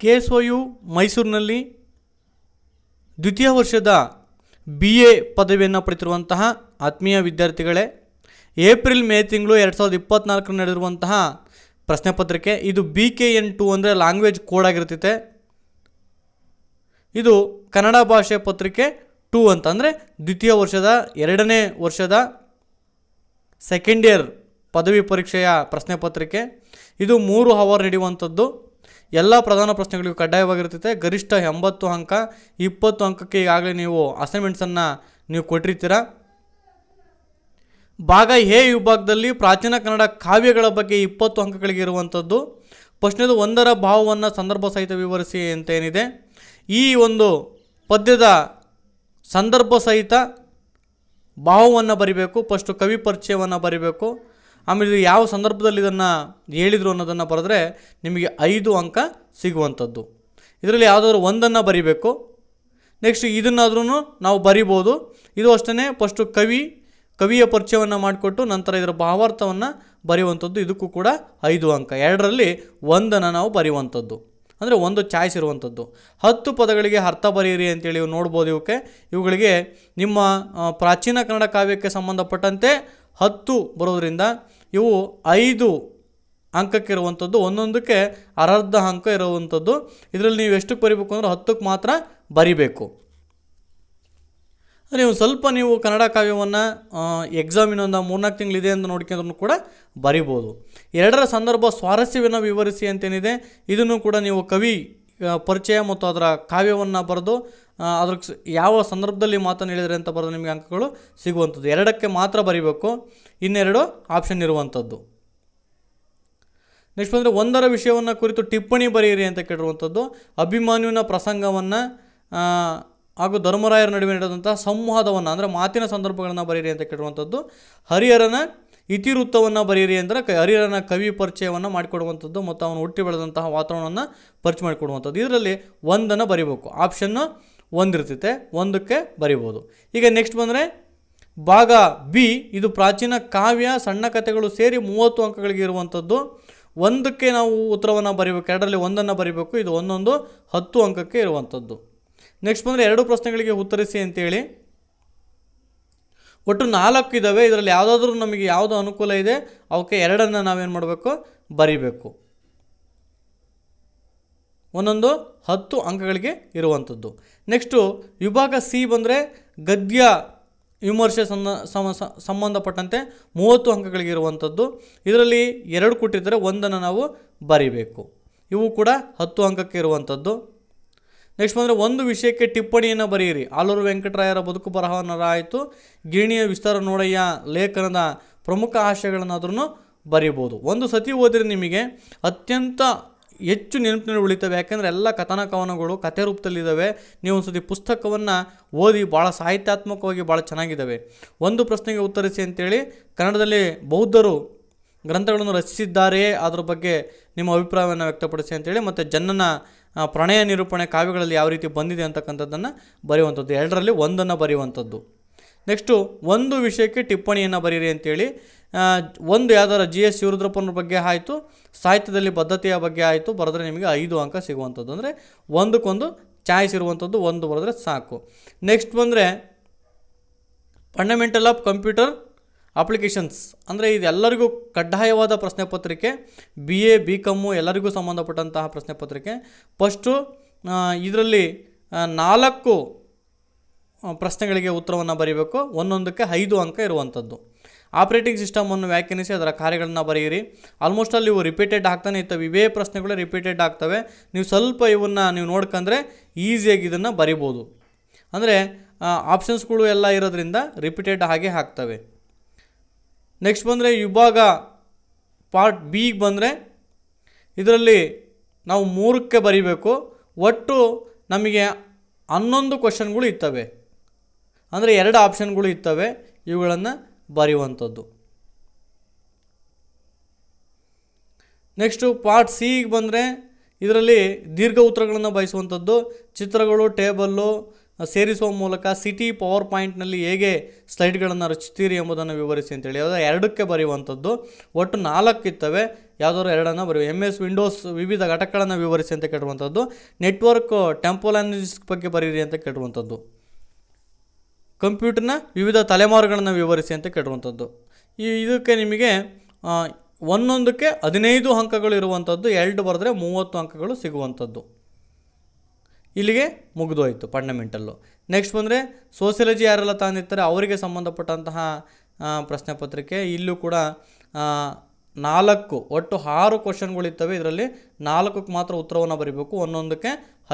K S O ಮೈಸೂರಿನಲ್ಲಿ ದ್ವಿತೀಯ ವರ್ಷದ ಬಿ ಎ ಪದವಿಯನ್ನು ಪಡೆದಿರುವಂತಹ ಆತ್ಮೀಯ ವಿದ್ಯಾರ್ಥಿಗಳೇ, ಏಪ್ರಿಲ್ ಮೇ ತಿಂಗಳು ಎರಡು ಸಾವಿರದ ಇಪ್ಪತ್ತ್ನಾಲ್ಕರ ನಡೆದಿರುವಂತಹ ಪ್ರಶ್ನೆ ಪತ್ರಿಕೆ, ಇದು ಬಿ ಕೆ ಎನ್ ಟು ಅಂದರೆ ಲ್ಯಾಂಗ್ವೇಜ್ ಕೋಡ್ ಆಗಿರ್ತೈತೆ ಇದು ಕನ್ನಡ ಭಾಷೆ ಪತ್ರಿಕೆ ಟೂ ಅಂತ ಅಂದರೆ ದ್ವಿತೀಯ ವರ್ಷದ ಎರಡನೇ ವರ್ಷದ ಸೆಕೆಂಡ್ ಇಯರ್ ಪದವಿ ಪರೀಕ್ಷೆಯ ಪ್ರಶ್ನೆ ಪತ್ರಿಕೆ. ಇದು ಮೂರು ಅವರ್ ನಡೆಯುವಂಥದ್ದು ಎಲ್ಲ ಪ್ರಧಾನ ಪ್ರಶ್ನೆಗಳಿಗೂ ಕಡ್ಡಾಯವಾಗಿರ್ತೈತೆ ಗರಿಷ್ಠ ಎಂಬತ್ತು ಅಂಕ, ಇಪ್ಪತ್ತು ಅಂಕಕ್ಕೆ ಈಗಾಗಲೇ ನೀವು ಅಸೈನ್ಮೆಂಟ್ಸನ್ನು ನೀವು ಕೊಟ್ಟಿರ್ತೀರ? ಭಾಗ ಎ ವಿಭಾಗದಲ್ಲಿ ಪ್ರಾಚೀನ ಕನ್ನಡ ಕಾವ್ಯಗಳ ಬಗ್ಗೆ ಇಪ್ಪತ್ತು ಅಂಕಗಳಿಗೆ ಇರುವಂಥದ್ದು ಪ್ರಶ್ನೆದು ಒಂದರ ಭಾವವನ್ನು ಸಂದರ್ಭ ಸಹಿತ ವಿವರಿಸಿ ಅಂತ ಏನಿದೆ ಈ ಒಂದು ಪದ್ಯದ ಸಂದರ್ಭ ಸಹಿತ ಭಾವವನ್ನು ಬರಿಬೇಕು, ಫಸ್ಟು ಕವಿ ಪರಿಚಯವನ್ನು ಬರಿಬೇಕು. ಆಮೇಲೆ ಯಾವ ಸಂದರ್ಭದಲ್ಲಿ ಇದನ್ನು ಹೇಳಿದರು ಅನ್ನೋದನ್ನು ಬರೆದ್ರೆ ನಿಮಗೆ ಐದು ಅಂಕ ಸಿಗುವಂಥದ್ದು. ಇದರಲ್ಲಿ ಯಾವುದಾದ್ರೂ ಒಂದನ್ನು ಬರಿಬೇಕು. ನೆಕ್ಸ್ಟ್ ಇದನ್ನಾದ್ರೂ ನಾವು ಬರಿಬೋದು. ಇದು ಅಷ್ಟೇ ಫಸ್ಟು ಕವಿ, ಕವಿಯ ಪರಿಚಯವನ್ನು ಮಾಡಿಕೊಟ್ಟು ನಂತರ ಇದರ ಭಾವಾರ್ಥವನ್ನು ಬರೆಯುವಂಥದ್ದು. ಇದಕ್ಕೂ ಕೂಡ ಐದು ಅಂಕ. ಎರಡರಲ್ಲಿ ಒಂದನ್ನು ನಾವು ಬರೆಯುವಂಥದ್ದು. ಅಂದರೆ ಒಂದು ಚಾಯ್ಸ್ ಇರುವಂಥದ್ದು. ಹತ್ತು ಪದಗಳಿಗೆ ಅರ್ಥ ಬರೆಯಿರಿ ಅಂತೇಳಿ ಇವು ನೋಡ್ಬೋದು ಇವಕ್ಕೆ ಇವುಗಳಿಗೆ ನಿಮ್ಮ ಪ್ರಾಚೀನ ಕನ್ನಡ ಕಾವ್ಯಕ್ಕೆ ಸಂಬಂಧಪಟ್ಟಂತೆ ಹತ್ತು ಬರೋದ್ರಿಂದ ಇವು ಐದು ಅಂಕಕ್ಕಿರುವಂಥದ್ದು ಒಂದೊಂದಕ್ಕೆ ಅರ್ಧ ಅಂಕ ಇರುವಂಥದ್ದು. ಇದರಲ್ಲಿ ನೀವು ಎಷ್ಟಕ್ಕೆ ಬರಿಬೇಕು ಅಂದರೆ ಹತ್ತಕ್ಕೆ ಮಾತ್ರ ಬರಿಬೇಕು. ನೀವು ಸ್ವಲ್ಪ ನೀವು ಕನ್ನಡ ಕಾವ್ಯವನ್ನು ಎಕ್ಸಾಮ್ ಇನ್ನೊಂದು ಮೂರ್ನಾಲ್ಕು ತಿಂಗಳಿದೆ ಅಂತ ನೋಡ್ಕೊಂಡ್ರೂ ಕೂಡ ಬರಿಬೋದು. ಎರಡರ ಸಂದರ್ಭ ಸ್ವಾರಸ್ಯವನ್ನು ವಿವರಿಸಿ ಅಂತೇನಿದೆ. ಇದನ್ನು ಕೂಡ ನೀವು ಕವಿ ಪರಿಚಯ ಮತ್ತು ಅದರ ಕಾವ್ಯವನ್ನು ಬರೆದು ಅದ್ರ ಯಾವ ಸಂದರ್ಭದಲ್ಲಿ ಮಾತನ್ನು ಹೇಳಿದರೆ ಅಂತ ಬರೆದು ನಿಮಗೆ ಅಂಕಗಳು ಸಿಗುವಂಥದ್ದು. ಎರಡಕ್ಕೆ ಮಾತ್ರ ಬರಿಬೇಕು. ಇನ್ನೆರಡು ಆಪ್ಷನ್ ಇರುವಂಥದ್ದು. ನೆಕ್ಸ್ಟ್ ಬಂದರೆ ಒಂದರ ವಿಷಯವನ್ನು ಕುರಿತು ಟಿಪ್ಪಣಿ ಬರೆಯಿರಿ ಅಂತ ಕೇಳಿರುವಂಥದ್ದು. ಅಭಿಮಾನ್ಯುವಿನ ಪ್ರಸಂಗವನ್ನು ಹಾಗೂ ಧರ್ಮರಾಯರ ನಡುವೆ ನಡೆದಂಥ ಸಂವಾದವನ್ನು, ಅಂದರೆ ಮಾತಿನ ಸಂದರ್ಭಗಳನ್ನು ಬರೆಯಿರಿ ಅಂತ ಕೇಳುವಂಥದ್ದು ಹರಿಹರನ ಇತಿವೃತ್ತವನ್ನು ಬರೆಯಿರಿ ಅಂದರೆ ಕ, ಹರಿಹರನ ಕವಿ ಪರಿಚಯವನ್ನು ಮಾಡಿಕೊಡುವಂಥದ್ದು, ಮತ್ತು ಅವನು ಹುಟ್ಟಿ ಬೆಳೆದಂತಹ ವಾತಾವರಣವನ್ನು ಪರಿಚಯ ಮಾಡಿಕೊಡುವಂಥದ್ದು. ಇದರಲ್ಲಿ ಒಂದನ್ನು ಬರಿಬೇಕು. ಆಪ್ಷನ್ನು ಒಂದಿರ್ತೈತೆ, ಒಂದಕ್ಕೆ ಬರಿಬೋದು. ಈಗ ನೆಕ್ಸ್ಟ್ ಬಂದರೆ ಭಾಗ ಬಿ, ಇದು ಪ್ರಾಚೀನ ಕಾವ್ಯ, ಸಣ್ಣ ಕಥೆಗಳು ಸೇರಿ ಮೂವತ್ತು ಅಂಕಗಳಿಗೆ ಇರುವಂಥದ್ದು. ಒಂದಕ್ಕೆ ನಾವು ಉತ್ತರವನ್ನು ಬರೀಬೇಕು, ಎರಡರಲ್ಲಿ ಒಂದನ್ನು ಬರೀಬೇಕು, ಇದು ಒಂದೊಂದು ಹತ್ತು ಅಂಕಕ್ಕೆ ಇರುವಂಥದ್ದು. ನೆಕ್ಸ್ಟ್ ಬಂದರೆ ಎರಡು ಪ್ರಶ್ನೆಗಳಿಗೆ ಉತ್ತರಿಸಿ ಅಂತೇಳಿ. ಒಟ್ಟು ನಾಲ್ಕು ಇದ್ದಾವೆ ಇದರಲ್ಲಿ ಯಾವುದಾದ್ರೂ ನಮಗೆ ಯಾವುದು ಅನುಕೂಲ ಇದೆ, ಅವಕ್ಕೆ ಎರಡನ್ನು ನಾವೇನು ಮಾಡಬೇಕು? ಬರೀಬೇಕು. ಒಂದೊಂದು ಹತ್ತು ಅಂಕಗಳಿಗೆ ಇರುವಂಥದ್ದು. ನೆಕ್ಸ್ಟು ವಿಭಾಗ ಸಿ ಬಂದರೆ ಗದ್ಯ ವಿಮರ್ಶೆ ಸಮ ಸಂಬಂಧಪಟ್ಟಂತೆ ಮೂವತ್ತು ಅಂಕಗಳಿಗಿರುವಂಥದ್ದು ಇದರಲ್ಲಿ ಎರಡು ಕೊಟ್ಟಿದ್ದರೆ ಒಂದನ್ನು ನಾವು ಬರಿಬೇಕು. ಇವು ಕೂಡ ಹತ್ತು ಅಂಕಕ್ಕೆ ಇರುವಂಥದ್ದು. ನೆಕ್ಸ್ಟ್ ಬಂದರೆ ಒಂದು ವಿಷಯಕ್ಕೆ ಟಿಪ್ಪಣಿಯನ್ನು ಬರೆಯಿರಿ. ಆಲೂರು ವೆಂಕಟರಾಯರ ಬದುಕು ಬರಹವನ್ನರ ಆಯಿತು ಗಿಣಿಯ ವಿಸ್ತಾರ ನೋಡಯ್ಯ ಲೇಖನದ ಪ್ರಮುಖ ಆಶಯಗಳನ್ನಾದ್ರೂ ಬರೀಬೋದು. ಒಂದು ಸತಿ ಓದಿದ್ರೆ ನಿಮಗೆ. ಅತ್ಯಂತ ಹೆಚ್ಚು ನೆನಪಿನಲ್ಲಿ ಉಳಿತವೆ. ಯಾಕೆಂದರೆ ಎಲ್ಲ ಕಥನ ಕವನಗಳು ಕಥೆ ರೂಪದಲ್ಲಿದ್ದಾವೆ. ನೀವು ಒಂದು ಸತಿ ಪುಸ್ತಕವನ್ನು ಓದಿ ಭಾಳ ಸಾಹಿತ್ಯಾತ್ಮಕವಾಗಿ ಭಾಳ ಚೆನ್ನಾಗಿದ್ದಾವೆ. ಒಂದು ಪ್ರಶ್ನೆಗೆ ಉತ್ತರಿಸಿ ಅಂತೇಳಿ ಕನ್ನಡದಲ್ಲಿ ಬೌದ್ಧರು ಗ್ರಂಥಗಳನ್ನು ರಚಿಸಿದ್ದಾರೆಯೇ? ಅದರ ಬಗ್ಗೆ ನಿಮ್ಮ ಅಭಿಪ್ರಾಯವನ್ನು ವ್ಯಕ್ತಪಡಿಸಿ ಅಂತೇಳಿ ಮತ್ತು ಜನನ ಆ, ಪ್ರಣಯ ನಿರೂಪಣೆ ಕಾವ್ಯಗಳಲ್ಲಿ ಯಾವ ರೀತಿ ಬಂದಿದೆ ಅಂತಕ್ಕಂಥದ್ದನ್ನು ಬರೆಯುವಂಥದ್ದು. ಎರಡರಲ್ಲಿ ಒಂದನ್ನು ಬರೆಯುವಂಥದ್ದು. ನೆಕ್ಸ್ಟು ಒಂದು ವಿಷಯಕ್ಕೆ ಟಿಪ್ಪಣಿಯನ್ನು ಬರೀರಿ ಅಂತೇಳಿ ಒಂದು ಯಾವ್ದಾರ ಜಿ ಎಸ್ ಶಿವರುದ್ರಪ್ಪನ ಬಗ್ಗೆ ಆಯಿತು, ಸಾಹಿತ್ಯದಲ್ಲಿ ಬದ್ಧತೆಯ ಬಗ್ಗೆ ಆಯಿತು, ಬರೆದ್ರೆ ನಿಮಗೆ ಐದು ಅಂಕ ಸಿಗುವಂಥದ್ದು. ಅಂದರೆ ಒಂದಕ್ಕೊಂದು ಚಾಯ್ಸ್ ಇರುವಂಥದ್ದು, ಒಂದು ಬರೆದ್ರೆ ಸಾಕು. ನೆಕ್ಸ್ಟ್ ಬಂದರೆ ಫಂಡಮೆಂಟಲ್ ಆಫ್ ಕಂಪ್ಯೂಟರ್ ಅಪ್ಲಿಕೇಶನ್ಸ್ ಅಂದರೆ ಇದೆಲ್ಲರಿಗೂ ಕಡ್ಡಾಯವಾದ ಪ್ರಶ್ನೆ ಪತ್ರಿಕೆ ಬಿ ಎ ಬಿ ಕಮ್ಮು ಎಲ್ಲರಿಗೂ ಸಂಬಂಧಪಟ್ಟಂತಹ ಪ್ರಶ್ನೆ ಪತ್ರಿಕೆ. ಫಸ್ಟು ಇದರಲ್ಲಿ ನಾಲ್ಕು ಪ್ರಶ್ನೆಗಳಿಗೆ ಉತ್ತರವನ್ನು ಬರೀಬೇಕು. ಒಂದೊಂದಕ್ಕೆ ಐದು ಅಂಕ ಇರುವಂಥದ್ದು ಆಪ್ರೇಟಿಂಗ್ ಸಿಸ್ಟಮನ್ನು ವ್ಯಾಖ್ಯಾನಿಸಿ, ಅದರ ಕಾರ್ಯಗಳನ್ನು ಬರೆಯಿರಿ. ಆಲ್ಮೋಸ್ಟ್ ಅಲ್ಲಿ ಇವು ರಿಪೀಟೆಡ್ ಆಗ್ತಾನೆ ಇರ್ತವೆ. ಇವೇ ಪ್ರಶ್ನೆಗಳು ರಿಪೀಟೆಡ್ ಆಗ್ತವೆ. ನೀವು ಸ್ವಲ್ಪ ಇವನ್ನ ನೀವು ನೋಡ್ಕೊಂಡ್ರೆ ಈಸಿಯಾಗಿ ಇದನ್ನು ಬರಿಬೋದು. ಅಂದರೆ ಆಪ್ಷನ್ಸ್ಗಳು ಎಲ್ಲ ಇರೋದ್ರಿಂದ ರಿಪೀಟೆಡ್ ಹಾಗೆ ಆಗ್ತವೆ. ನೆಕ್ಸ್ಟ್ ಬಂದರೆ ವಿಭಾಗ ಪಾರ್ಟ್ ಬಿಗೆ ಬಂದರೆ, ಇದರಲ್ಲಿ ನಾವು ಮೂರಕ್ಕೆ ಬರಿಬೇಕು. ಒಟ್ಟು ನಮಗೆ ಹನ್ನೊಂದು ಕ್ವಶನ್ಗಳು ಇರ್ತವೆ. ಅಂದರೆ ಎರಡು ಆಪ್ಷನ್ಗಳು ಇರ್ತವೆ ಇವುಗಳನ್ನು ಬರೆಯುವಂಥದ್ದು. ನೆಕ್ಸ್ಟು ಪಾರ್ಟ್ ಸಿಗೆ ಬಂದರೆ ಇದರಲ್ಲಿ ದೀರ್ಘ ಉತ್ತರಗಳನ್ನು ಬಯಸುವಂಥದ್ದು, ಚಿತ್ರಗಳು, ಟೇಬಲ್ಲು, ಸೇರಿಸುವ ಮೂಲಕ ಸಿಟಿ ಪವರ್ ಪಾಯಿಂಟ್ನಲ್ಲಿ ಹೇಗೆ ಸ್ಲೈಡ್ಗಳನ್ನು ರಚಿಸ್ತೀರಿ ಎಂಬುದನ್ನು ವಿವರಿಸಿ ಅಂತೇಳಿ. ಯಾವುದೋ ಎರಡಕ್ಕೆ ಬರೆಯುವಂಥದ್ದು. ಒಟ್ಟು ನಾಲ್ಕು ಇರ್ತವೆ ಯಾವುದಾದ್ರು ಎರಡನ್ನು ಬರೆಯುವ ಎಂ ಎಸ್ ವಿಂಡೋಸ್ ವಿವಿಧ ಘಟಕಗಳನ್ನು ವಿವರಿಸಿ ಅಂತ ಕೇಳುವಂಥದ್ದು ನೆಟ್ವರ್ಕ್ ಟೆಂಪೋಲಾನಿಸ್ ಬಗ್ಗೆ ಬರೀರಿ ಅಂತ ಕೇಳಿರುವಂಥದ್ದು. ಕಂಪ್ಯೂಟರ್ನ ವಿವಿಧ ತಲೆಮಾರುಗಳನ್ನು ವಿವರಿಸಿ ಅಂತ ಕೇಳಿರುವಂಥದ್ದು. ಈ ಇದಕ್ಕೆ ನಿಮಗೆ ಒಂದೊಂದಕ್ಕೆ ಹದಿನೈದು ಅಂಕಗಳು ಇರುವಂಥದ್ದು, ಎರಡು ಬರೆದ್ರೆ ಮೂವತ್ತು ಅಂಕಗಳು ಸಿಗುವಂಥದ್ದು. ಇಲ್ಲಿಗೆ ಮುಗಿದೋಯ್ತು ಫಂಡಮೆಂಟಲ್ಲು ನೆಕ್ಸ್ಟ್ ಬಂದರೆ ಸೋಷಿಯಲಜಿ ಯಾರೆಲ್ಲ ತಂದಿರ್ತಾರೆ, ಅವರಿಗೆ ಸಂಬಂಧಪಟ್ಟಂತಹ ಪ್ರಶ್ನೆ ಪತ್ರಿಕೆ. ಇಲ್ಲೂ ಕೂಡ ನಾಲ್ಕು, ಒಟ್ಟು ಆರು ಕ್ವಶನ್ಗಳಿರ್ತವೆ ಇದರಲ್ಲಿ ನಾಲ್ಕಕ್ಕೆ ಮಾತ್ರ ಉತ್ತರವನ್ನು ಬರೀಬೇಕು. ಒಂದೊಂದಕ್ಕೆ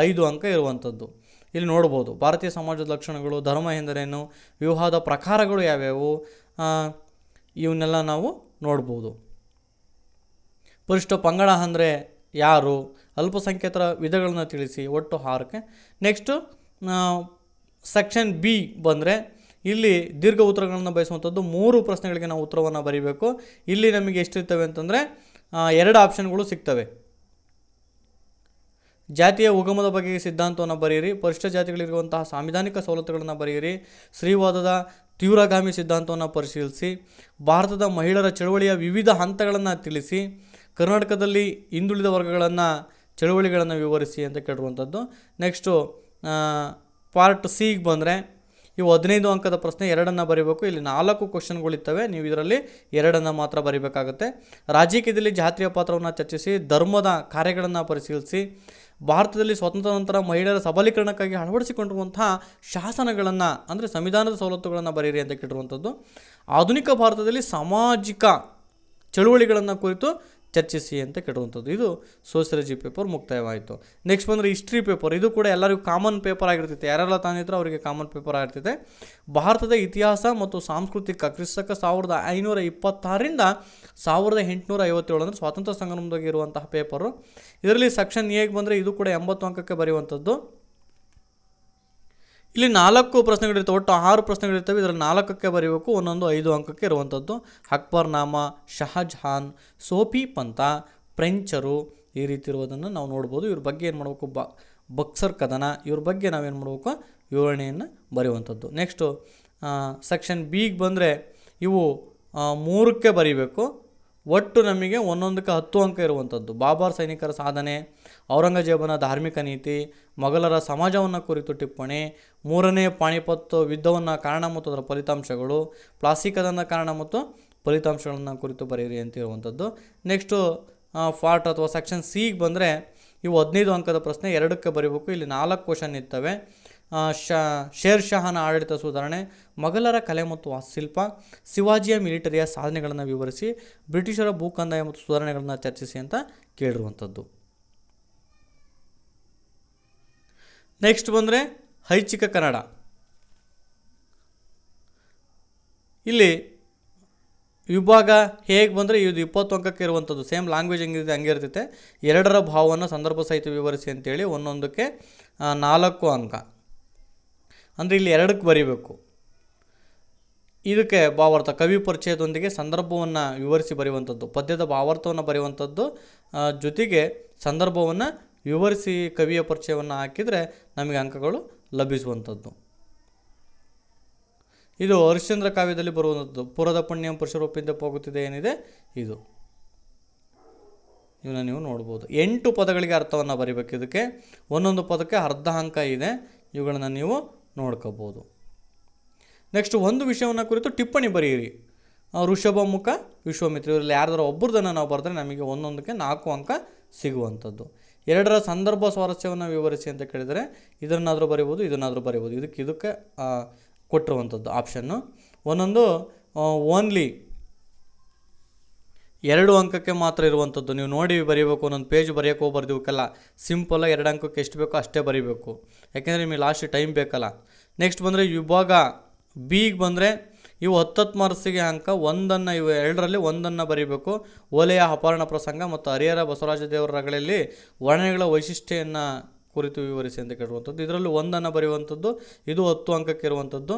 ಐದು ಅಂಕ ಇರುವಂಥದ್ದು. ಇಲ್ಲಿ ನೋಡ್ಬೋದು. ಭಾರತೀಯ ಸಮಾಜದ ಲಕ್ಷಣಗಳು, ಧರ್ಮ ಎಂದರೇನು ವಿವಾಹದ ಪ್ರಕಾರಗಳು ಯಾವ್ಯಾವು ಇವನ್ನೆಲ್ಲ ನಾವು ನೋಡ್ಬೋದು. ಪರಿಷ್ಠ ಪಂಗಡ ಅಂದರೆ ಯಾರು, ಅಲ್ಪಸಂಖ್ಯಾತರ ವಿಧಗಳನ್ನು ತಿಳಿಸಿ ಒಟ್ಟು ಹಾರಕ್ಕೆ ನೆಕ್ಸ್ಟು ಸೆಕ್ಷನ್ ಬಿ ಬಂದರೆ ಇಲ್ಲಿ ದೀರ್ಘ ಉತ್ತರಗಳನ್ನು ಬಯಸುವಂಥದ್ದು ಮೂರು ಪ್ರಶ್ನೆಗಳಿಗೆ ನಾವು ಉತ್ತರವನ್ನು ಬರೀಬೇಕು. ಇಲ್ಲಿ ನಮಗೆ ಎಷ್ಟಿರ್ತವೆ ಅಂತಂದರೆ ಎರಡು ಆಪ್ಷನ್ಗಳು ಸಿಗ್ತವೆ. ಜಾತಿಯ ಉಗಮದ ಬಗ್ಗೆ ಸಿದ್ಧಾಂತವನ್ನು ಬರೆಯಿರಿ ಪರಿಶಿಷ್ಟ ಜಾತಿಗಳಿರುವಂತಹ ಸಾಂವಿಧಾನಿಕ ಸವಲತ್ತುಗಳನ್ನು ಬರೆಯಿರಿ, ಸ್ತ್ರೀವಾದದ ತೀವ್ರಗಾಮಿ ಸಿದ್ಧಾಂತವನ್ನು ಪರಿಶೀಲಿಸಿ, ಭಾರತದ ಮಹಿಳೆಯರ ಚಳವಳಿಯ ವಿವಿಧ ಹಂತಗಳನ್ನು ತಿಳಿಸಿ, ಕರ್ನಾಟಕದಲ್ಲಿ ಹಿಂದುಳಿದ ವರ್ಗಗಳನ್ನು ಚಳವಳಿಗಳನ್ನು ವಿವರಿಸಿ ಅಂತ ಕೇಳಿರುವಂಥದ್ದು ನೆಕ್ಸ್ಟು ಪಾರ್ಟ್ ಸಿಗೆ ಬಂದರೆ ಇವು ಹದಿನೈದು ಅಂಕದ ಪ್ರಶ್ನೆ ಎರಡನ್ನು ಬರೀಬೇಕು. ಇಲ್ಲಿ ನಾಲ್ಕು ಕ್ವಶನ್ಗಳಿರ್ತವೆ ನೀವು ಇದರಲ್ಲಿ ಎರಡನ್ನು ಮಾತ್ರ ಬರೀಬೇಕಾಗುತ್ತೆ. ರಾಜಕೀಯದಲ್ಲಿ ಜಾತಿಯ ಪಾತ್ರವನ್ನು ಚರ್ಚಿಸಿ, ಧರ್ಮದ ಕಾರ್ಯಗಳನ್ನು ಪರಿಶೀಲಿಸಿ, ಭಾರತದಲ್ಲಿ ಸ್ವತಂತ್ರ ನಂತರ ಮಹಿಳೆಯರ ಸಬಲೀಕರಣಕ್ಕಾಗಿ ಅಳವಡಿಸಿಕೊಂಡಿರುವಂತಹ ಶಾಸನಗಳನ್ನು, ಅಂದರೆ ಸಂವಿಧಾನದ ಸವಲತ್ತುಗಳನ್ನು ಬರೀರಿ ಅಂತ ಕೇಳಿರುವಂಥದ್ದು. ಆಧುನಿಕ ಭಾರತದಲ್ಲಿ ಸಾಮಾಜಿಕ ಚಳುವಳಿಗಳನ್ನು ಕುರಿತು ಚರ್ಚಿಸಿ ಅಂತ ಕೆಡುವಂಥದ್ದು. ಇದು ಸೋಷಿಯಲಜಿ ಪೇಪರ್ ಮುಕ್ತಾಯವಾಯಿತು. ನೆಕ್ಸ್ಟ್ ಬಂದರೆ ಹಿಸ್ಟ್ರಿ ಪೇಪರ್. ಇದು ಕೂಡ ಎಲ್ಲರಿಗೂ ಕಾಮನ್ ಪೇಪರ್ ಆಗಿರ್ತೈತೆ. ಯಾರೆಲ್ಲ ತಂದಿದ್ರು ಅವರಿಗೆ ಕಾಮನ್ ಪೇಪರ್ ಆಗಿರ್ತೈತೆ. ಭಾರತದ ಇತಿಹಾಸ ಮತ್ತು ಸಾಂಸ್ಕೃತಿಕ ಕ್ರಿಸ್ತಕ ಸಾವಿರದ ಐನೂರ ಇಪ್ಪತ್ತಾರರಿಂದ ಸಾವಿರದ ಎಂಟುನೂರ ಐವತ್ತೇಳು ಅಂದರೆ ಸ್ವಾತಂತ್ರ್ಯ ಸಂಗ್ರಮದಾಗಿರುವಂತಹ ಪೇಪರು. ಇದರಲ್ಲಿ ಸೆಕ್ಷನ್ ಎಗೆ ಬಂದರೆ ಇದು ಕೂಡ ಎಂಬತ್ತು ಅಂಕಕ್ಕೆ ಬರೆಯುವಂಥದ್ದು. ಇಲ್ಲಿ ನಾಲ್ಕು ಪ್ರಶ್ನೆಗಳಿರ್ತವೆ, ಒಟ್ಟು ಆರು ಪ್ರಶ್ನೆಗಳಿರ್ತವೆ. ಇದರಲ್ಲಿ ನಾಲ್ಕಕ್ಕೆ ಬರೀಬೇಕು, ಒಂದೊಂದು ಐದು ಅಂಕಕ್ಕೆ ಇರುವಂಥದ್ದು. ಅಕ್ಬರ್ ನಾಮ, ಶಹಜಹಾನ್, ಸೋಫಿ ಪಂಥ, ಫ್ರೆಂಚರು ಈ ರೀತಿ ಇರುವುದನ್ನು ನಾವು ನೋಡ್ಬೋದು. ಇವ್ರ ಬಗ್ಗೆ ಏನು ಮಾಡಬೇಕು? ಬ, ಬಕ್ಸರ್ ಕದನ. ಇವ್ರ ಬಗ್ಗೆ ನಾವೇನು ಮಾಡಬೇಕು? ವಿವರಣೆಯನ್ನು ಬರೆಯುವಂಥದ್ದು. ನೆಕ್ಸ್ಟು ಸೆಕ್ಷನ್ ಬಿಗೆ ಬಂದರೆ ಇವು ಮೂರಕ್ಕೆ ಬರೀಬೇಕು. ಒಟ್ಟು ನಮಗೆ ಒಂದೊಂದಕ್ಕೆ ಹತ್ತು ಅಂಕ ಇರುವಂಥದ್ದು. ಬಾಬರ್ ಸೈನಿಕರ ಸಾಧನೆ, ಔರಂಗಜೇಬನ ಧಾರ್ಮಿಕ ನೀತಿ, ಮೊಘಲರ ಸಮಾಜವನ್ನು ಕುರಿತು ಟಿಪ್ಪಣಿ, ಮೂರನೇ ಪಾಣಿಪತ್ ಯುದ್ಧವನ್ನು ಕಾರಣ ಮತ್ತು ಅದರ ಫಲಿತಾಂಶಗಳು ಪ್ಲಾಸ್ಟಿಕದನ್ನ ಕಾರಣ ಮತ್ತು ಫಲಿತಾಂಶಗಳನ್ನು ಕುರಿತು ಬರೆಯಿರಿ ಅಂತ ಇರುವಂಥದ್ದು. ನೆಕ್ಸ್ಟು ಫಾರ್ಟ್ ಅಥವಾ ಸೆಕ್ಷನ್ ಸಿಗೆ ಬಂದರೆ ಇವು ಹದಿನೈದು ಅಂಕದ ಪ್ರಶ್ನೆ ಎರಡಕ್ಕೆ ಬರೀಬೇಕು. ಇಲ್ಲಿ ನಾಲ್ಕು ಕ್ವಶನ್ ಇರ್ತವೆ. ಶ ಶೇರ್ ಶಹಾನ ಆಡಳಿತ ಸುಧಾರಣೆ, ಮೊಘಲರ ಕಲೆ ಮತ್ತು ವಾಸ್ತುಶಿಲ್ಪ, ಶಿವಾಜಿಯ ಮಿಲಿಟರಿಯ ಸಾಧನೆಗಳನ್ನು ವಿವರಿಸಿ, ಬ್ರಿಟಿಷರ ಭೂಕಂದಾಯ ಮತ್ತು ಸುಧಾರಣೆಗಳನ್ನು ಚರ್ಚಿಸಿ ಅಂತ ಕೇಳಿರುವಂಥದ್ದು. ನೆಕ್ಸ್ಟ್ ಬಂದರೆ ಐಚ್ಛಿಕ ಕನ್ನಡ. ಇಲ್ಲಿ ವಿಭಾಗ ಹೇಗೆ ಬಂದರೆ ಇದು ಇಪ್ಪತ್ತು ಅಂಕಕ್ಕೆ ಇರುವಂಥದ್ದು, ಸೇಮ್ ಲ್ಯಾಂಗ್ವೇಜ್ ಹೆಂಗಿದೆ, ಹಂಗೆ ಇರ್ತೈತೆ. ಎರಡರ ಭಾವವನ್ನು ಸಂದರ್ಭ ಸಹಿತ ವಿವರಿಸಿ ಅಂತೇಳಿ ಒಂದೊಂದಕ್ಕೆ ನಾಲ್ಕು ಅಂಕ. ಅಂದರೆ ಇಲ್ಲಿ ಎರಡಕ್ಕೆ ಬರೀಬೇಕು. ಇದಕ್ಕೆ ಭಾವಾರ್ಥ ಕವಿ ಪರಿಚಯದೊಂದಿಗೆ ಸಂದರ್ಭವನ್ನು ವಿವರಿಸಿ ಬರೆಯುವಂಥದ್ದು. ಪದ್ಯದ ಭಾವಾರ್ಥವನ್ನು ಬರೆಯುವಂಥದ್ದು ಜೊತೆಗೆ ಸಂದರ್ಭವನ್ನು ವಿವರಿಸಿ ಕವಿಯ ಪರಿಚಯವನ್ನು ಹಾಕಿದರೆ ನಮಗೆ ಅಂಕಗಳು ಲಭಿಸುವಂಥದ್ದು. ಇದು ಹರಿಶ್ಚಂದ್ರ ಕಾವ್ಯದಲ್ಲಿ ಬರುವಂಥದ್ದು. ಪುರದ ಪುಣ್ಯಂ ಪುರುಷರೂಪಿಂದ ಹೋಗುತ್ತಿದೆ ಏನಿದೆ? ಇದು. ಇವನ್ನ ನೀವು ನೋಡ್ಬೋದು. ಎಂಟು ಪದಗಳಿಗೆ ಅರ್ಥವನ್ನು ಬರಿಬೇಕು ಇದಕ್ಕೆ. ಒಂದೊಂದು ಪದಕ್ಕೆ ಅರ್ಧ ಅಂಕ ಇದೆ. ಇವುಗಳನ್ನು ನೀವು ನೋಡ್ಕೋಬೋದು. ನೆಕ್ಸ್ಟ್ ಒಂದು ವಿಷಯವನ್ನು ಕುರಿತು ಟಿಪ್ಪಣಿ ಬರೆಯಿರಿ. ಋಷಭ ಮುಖ, ವಿಶ್ವಾಮಿತ್ರ, ಇವರಲ್ಲಿ ಯಾರ್ದಾರ ಒಬ್ಬರದನ್ನು ನಾವು ಬರೆದ್ರೆ ನಮಗೆ ಒಂದೊಂದಕ್ಕೆ ನಾಲ್ಕು ಅಂಕ ಸಿಗುವಂಥದ್ದು. ಎರಡರ ಸಂದರ್ಭ ಸ್ವಾರಸ್ಯವನ್ನು ವಿವರಿಸಿ ಅಂತ ಕೇಳಿದರೆ ಇದನ್ನಾದರೂ ಬರಿಬೋದು ಇದನ್ನಾದರೂ ಬರಿಬೋದು. ಇದಕ್ಕೆ ಇದಕ್ಕೆ ಕೊಟ್ಟಿರುವಂಥದ್ದು ಆಪ್ಷನ್ನು ಒಂದೊಂದು ಓನ್ಲಿ ಎರಡು ಅಂಕಕ್ಕೆ ಮಾತ್ರ ಇರುವಂಥದ್ದು. ನೀವು ನೋಡಿ ಬರೀಬೇಕು, ಒಂದೊಂದು ಪೇಜ್ ಬರೆಯೋಕೆ ಹೋಗ್ಬಾರ್ದು. ಇವಕ್ಕೆಲ್ಲ ಸಿಂಪಲ್ಲ ಎರಡು ಅಂಕಕ್ಕೆ ಎಷ್ಟು ಬೇಕೋ ಅಷ್ಟೇ ಬರೀಬೇಕು. ಯಾಕೆಂದರೆ ನಿಮಗೆ ಲಾಸ್ಟ್ ಟೈಮ್ ಬೇಕಲ್ಲ. ನೆಕ್ಸ್ಟ್ ಬಂದರೆ ವಿಭಾಗ ಬಿಗೆ ಬಂದರೆ ಇವು ಹತ್ತತ್ತು ಮಾರ್ಕ್ಸಿಗೆ ಅಂಕ ಒಂದನ್ನು ಇವು ಎರಡರಲ್ಲಿ ಒಂದನ್ನು ಬರೀಬೇಕು. ಓಲೆಯ ಅಪಹರಣ ಪ್ರಸಂಗ ಮತ್ತು ಹರಿಹರ ಬಸವರಾಜ ದೇವರ ರಗಳಲ್ಲಿ ವರ್ಣನೆಗಳ ವೈಶಿಷ್ಟ್ಯವನ್ನು ಕುರಿತು ವಿವರಿಸಿ ಅಂತ ಕೇಳುವಂಥದ್ದು ಇದರಲ್ಲಿ ಒಂದನ್ನು ಬರೆಯುವಂಥದ್ದು, ಇದು ಹತ್ತು ಅಂಕಕ್ಕೆ ಇರುವಂಥದ್ದು.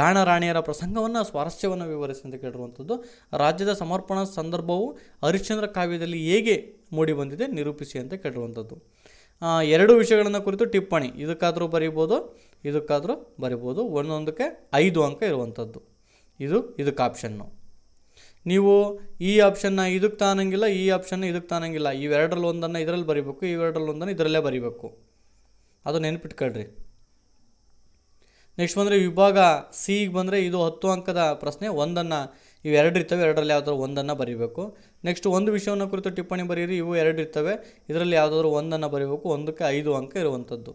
ಗಾಣ ರಾಣಿಯರ ಪ್ರಸಂಗವನ್ನು, ಸ್ವಾರಸ್ಯವನ್ನು ವಿವರಿಸಿ ಅಂತ ಕೇಳಿರುವಂಥದ್ದು. ರಾಜ್ಯದ ಸಮರ್ಪಣಾ ಸಂದರ್ಭವು ಹರಿಶ್ಚಂದ್ರ ಕಾವ್ಯದಲ್ಲಿ ಹೇಗೆ ಮೂಡಿ ಬಂದಿದೆ ನಿರೂಪಿಸಿ ಅಂತ ಕೇಳಿರುವಂಥದ್ದು. ಎರಡು ವಿಷಯಗಳನ್ನು ಕುರಿತು ಟಿಪ್ಪಣಿ. ಇದಕ್ಕಾದರೂ ಬರೀಬೋದು, ಇದಕ್ಕಾದರೂ ಬರಿಬೋದು. ಒಂದೊಂದಕ್ಕೆ ಐದು ಅಂಕ ಇರುವಂಥದ್ದು. ಇದು, ಇದಕ್ಕೆ ಆಪ್ಷನ್ನು ನೀವು ಈ ಆಪ್ಷನ್ನ ಇದಕ್ಕೆ ತಾನಂಗಿಲ್ಲ, ಈ ಆಪ್ಷನ್ನ ಇದಕ್ಕೆ ತಾನಂಗಿಲ್ಲ. ಇವೆರಡರಲ್ಲಿ ಒಂದನ್ನು ಇದರಲ್ಲಿ ಬರೀಬೇಕು, ಇವೆರಡರಲ್ಲಿ ಒಂದನ್ನು ಇದರಲ್ಲೇ ಬರೀಬೇಕು. ಅದು ನೆನಪಿಟ್ಕೊಳ್ರಿ. ನೆಕ್ಸ್ಟ್ ಬಂದರೆ ವಿಭಾಗ ಸಿಗೆ ಬಂದರೆ ಇದು ಹತ್ತು ಅಂಕದ ಪ್ರಶ್ನೆ, ಒಂದನ್ನು ಇವೆರಡು ಇರ್ತವೆ, ಎರಡರಲ್ಲಿ ಯಾವುದಾದ್ರು ಒಂದನ್ನು ಬರೀಬೇಕು. ನೆಕ್ಸ್ಟ್ ಒಂದು ವಿಷಯವನ್ನು ಕುರಿತು ಟಿಪ್ಪಣಿ ಬರೀರಿ ಇವು ಎರಡು ಇರ್ತವೆ, ಇದರಲ್ಲಿ ಯಾವುದಾದ್ರು ಒಂದನ್ನು ಬರೀಬೇಕು, ಒಂದಕ್ಕೆ ಐದು ಅಂಕ ಇರುವಂಥದ್ದು.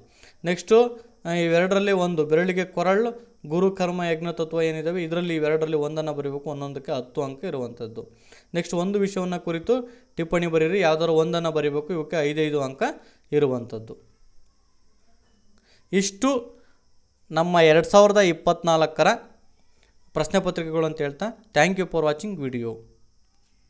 ನೆಕ್ಸ್ಟು ಇವೆರಡರಲ್ಲಿ ಒಂದು ಬೆರಳಿಗೆ ಕೊರಳು, ಗುರು, ಕರ್ಮ, ಯಜ್ಞ, ತತ್ವ ಏನಿದ್ದಾವೆ ಇದರಲ್ಲಿ ಇವೆರಡರಲ್ಲಿ ಒಂದನ್ನು ಬರೀಬೇಕು, ಒಂದೊಂದಕ್ಕೆ ಹತ್ತು ಅಂಕ ಇರುವಂಥದ್ದು. ನೆಕ್ಸ್ಟ್ ಒಂದು ವಿಷಯವನ್ನು ಕುರಿತು ಟಿಪ್ಪಣಿ ಬರೀರಿ ಯಾವುದಾದ್ರು ಒಂದನ್ನು ಬರೀಬೇಕು, ಇವಕ್ಕೆ ಐದೈದು ಅಂಕ ಇರುವಂಥದ್ದು. ಇಷ್ಟು ನಮ್ಮ ಎರಡು ಸಾವಿರದ ಇಪ್ಪತ್ತ್ನಾಲ್ಕರ ಪ್ರಶ್ನೆ ಪತ್ರಿಕೆಗಳು ಅಂತ ಹೇಳ್ತಾ thank you for watching video